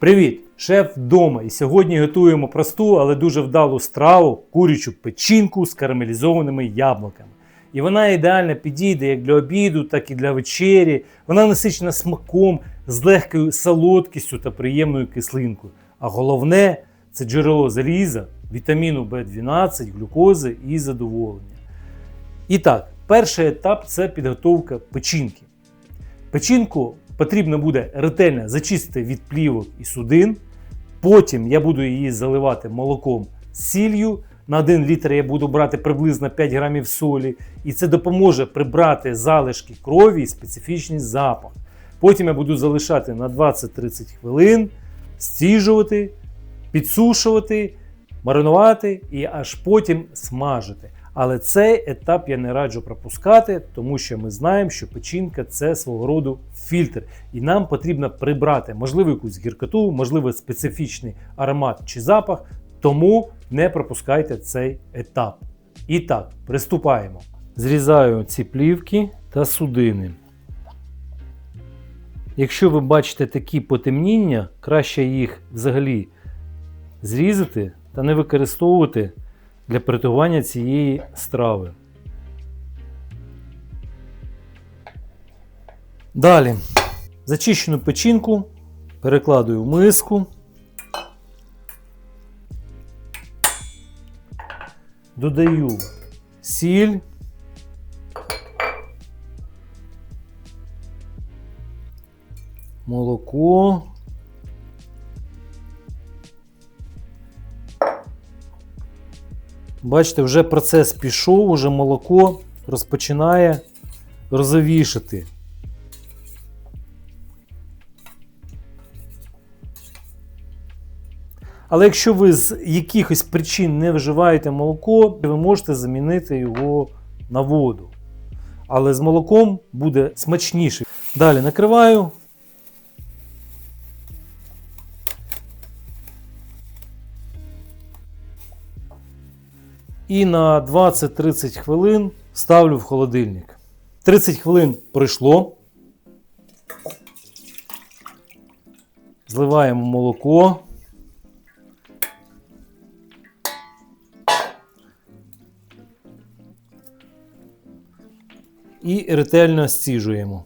Привіт! Шеф вдома. І сьогодні готуємо просту, але дуже вдалу страву курячу печінку з карамелізованими яблуками. І вона ідеально підійде як для обіду, так і для вечері. Вона насичена смаком, з легкою солодкістю та приємною кислинкою. А головне це джерело заліза, вітаміну В12, глюкози і задоволення. І так, перший етап це підготовка печінки. Печінку потрібно буде ретельно зачистити від плівок і судин. Потім я буду її заливати молоком з сіллю. На 1 літр я буду брати приблизно 5 грамів солі, і це допоможе прибрати залишки крові і специфічний запах. Потім я буду залишати на 20-30 хвилин, стіжувати, підсушувати, маринувати і аж потім смажити. Але цей етап я не раджу пропускати, тому що ми знаємо, що печінка це свого роду фільтр, і нам потрібно прибрати можливо якусь гіркоту, можливо, специфічний аромат чи запах. Тому не пропускайте цей етап. І так, приступаємо. Зрізаю ці плівки та судини. Якщо ви бачите такі потемніння, краще їх взагалі зрізати та не використовувати для приготування цієї страви. Далі зачищену печінку перекладую в миску. Додаю сіль. Молоко. Бачите, вже процес пішов, вже молоко розпочинає розовішати. Але якщо ви з якихось причин не вживаєте молоко, ви можете замінити його на воду. Але з молоком буде смачніше. Далі накриваю. І на 20-30 хвилин ставлю в холодильник. 30 хвилин пройшло. Зливаємо молоко. І ретельно стіжуємо.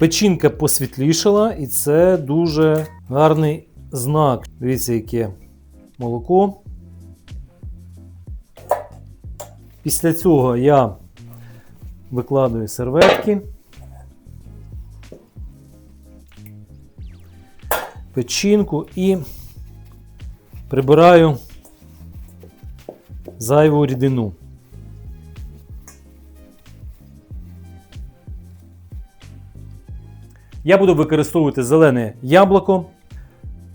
Печінка посвітлішала, і це дуже гарний знак. Дивіться, яке молоко. Після цього я викладаю серветки, печінку і прибираю зайву рідину. Я буду використовувати зелене яблуко.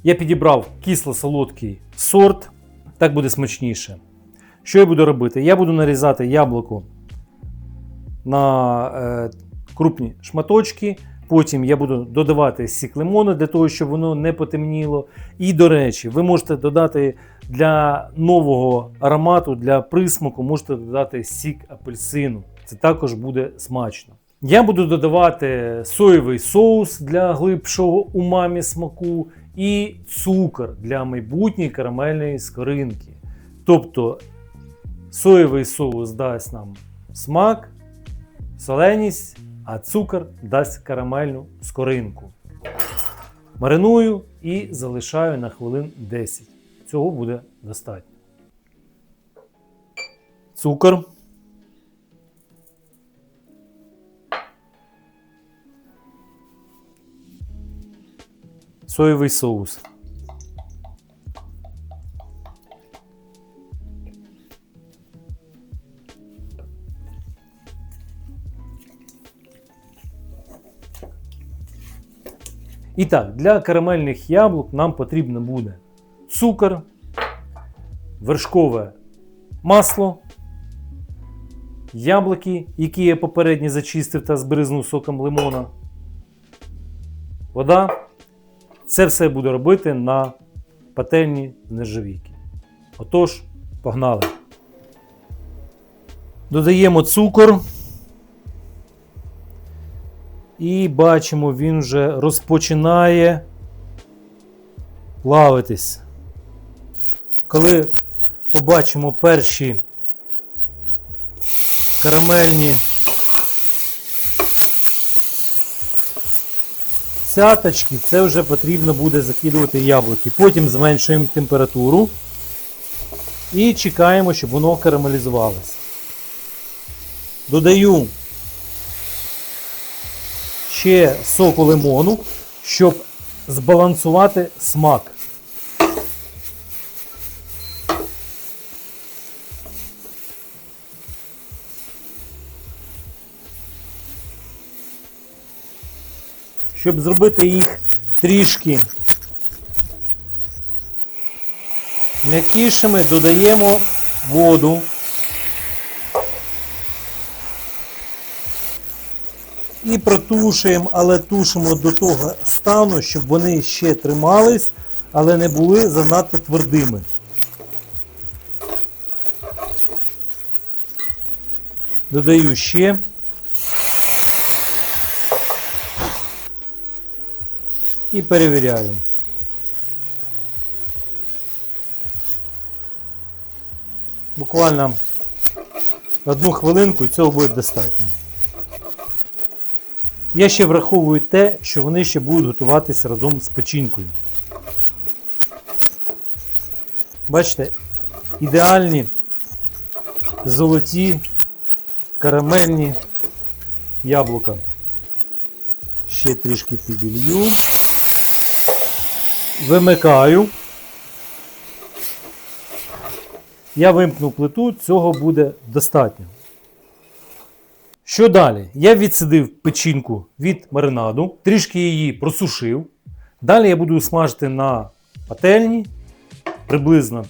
Я підібрав кисло-солодкий сорт, так буде смачніше. Що я буду робити? Я буду нарізати яблуко на е, крупні шматочки. Потім я буду додавати сік лимону для того, щоб воно не потемніло. І, до речі, ви можете додати для нового аромату, для присмаку, можете додати сік апельсину. Це також буде смачно. Я буду додавати соєвий соус для глибшого умамі смаку і цукор для майбутньої карамельної скоринки. Тобто соєвий соус дасть нам смак, соленість, а цукор дасть карамельну скоринку. Мариную і залишаю на хвилин 10. Цього буде достатньо. Цукор. Соєвий соус. І так, для карамельних яблук нам потрібно буде цукор, вершкове масло, яблуки, які я попередньо зачистив та збризнув соком лимона, вода. Це все буду робити на пательні з нержавійки. Отож, погнали. Додаємо цукор. І бачимо, він вже розпочинає плавитись. Коли побачимо перші карамельні цяточки, це вже потрібно буде закидувати яблуки. Потім зменшуємо температуру і чекаємо, щоб воно карамелізувалося. Додаю ще соку лимону, щоб збалансувати смак. Щоб зробити їх трішки м'якішими, додаємо воду. І протушуємо, але тушимо до того стану, щоб вони ще тримались, але не були занадто твердими. Додаю ще. І перевіряю. Буквально одну хвилинку і цього буде достатньо. Я ще враховую те, що вони ще будуть готуватися разом з печінкою. Бачите, ідеальні золоті карамельні яблука. Ще трішки піділью. Вимикаю. Я вимкну плиту, цього буде достатньо. Що далі? Я відсидив печінку від маринаду, трішки її просушив. Далі я буду смажити на пательні приблизно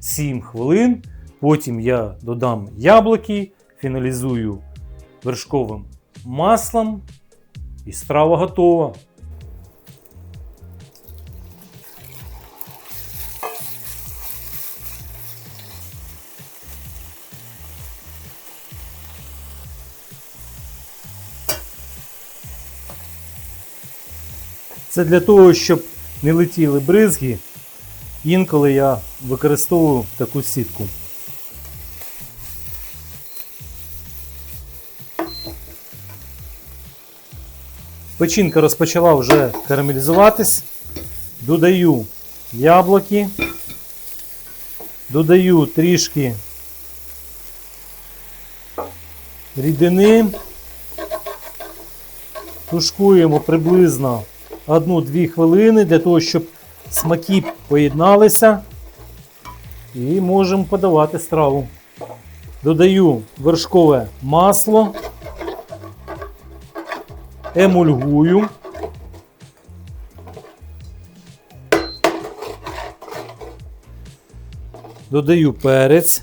5-7 хвилин. Потім я додам яблуки, фіналізую вершковим маслом і страва готова. Це для того, щоб не летіли бризги. Інколи я використовую таку сітку. Печінка розпочала вже карамелізуватись. Додаю яблуки, додаю трішки рідини, тушкуємо приблизно 1-2 хвилини для того, щоб смаки поєдналися. І можемо подавати страву. Додаю вершкове масло, емульгую. Додаю перець.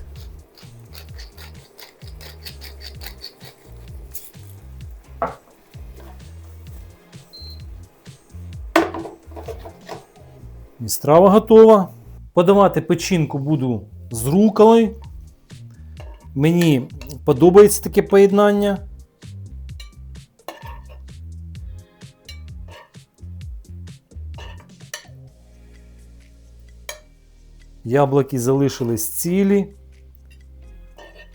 І страва готова. Подавати печінку буду з руколою. Мені подобається таке поєднання. Яблуки залишились цілі.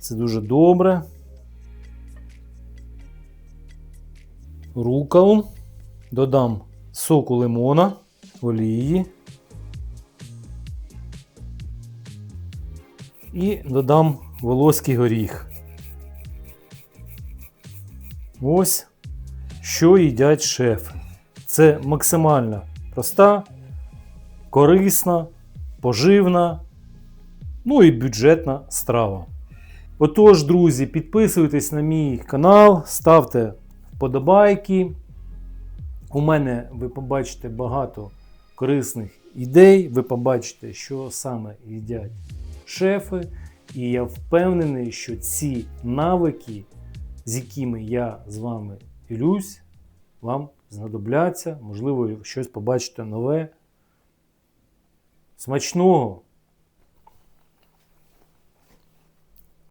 Це дуже добре. Руколу. Додам соку лимона, олії. І додам волоський горіх. Ось що їдять шефи. Це максимально проста, корисна, поживна, ну і бюджетна страва. Отож, друзі, підписуйтесь на мій канал, ставте вподобайки. У мене ви побачите багато корисних ідей, ви побачите, що саме їдять шефи. І я впевнений, що ці навики, з якими я з вами ділюсь, вам знадобляться. Можливо, щось побачите нове. Смачного!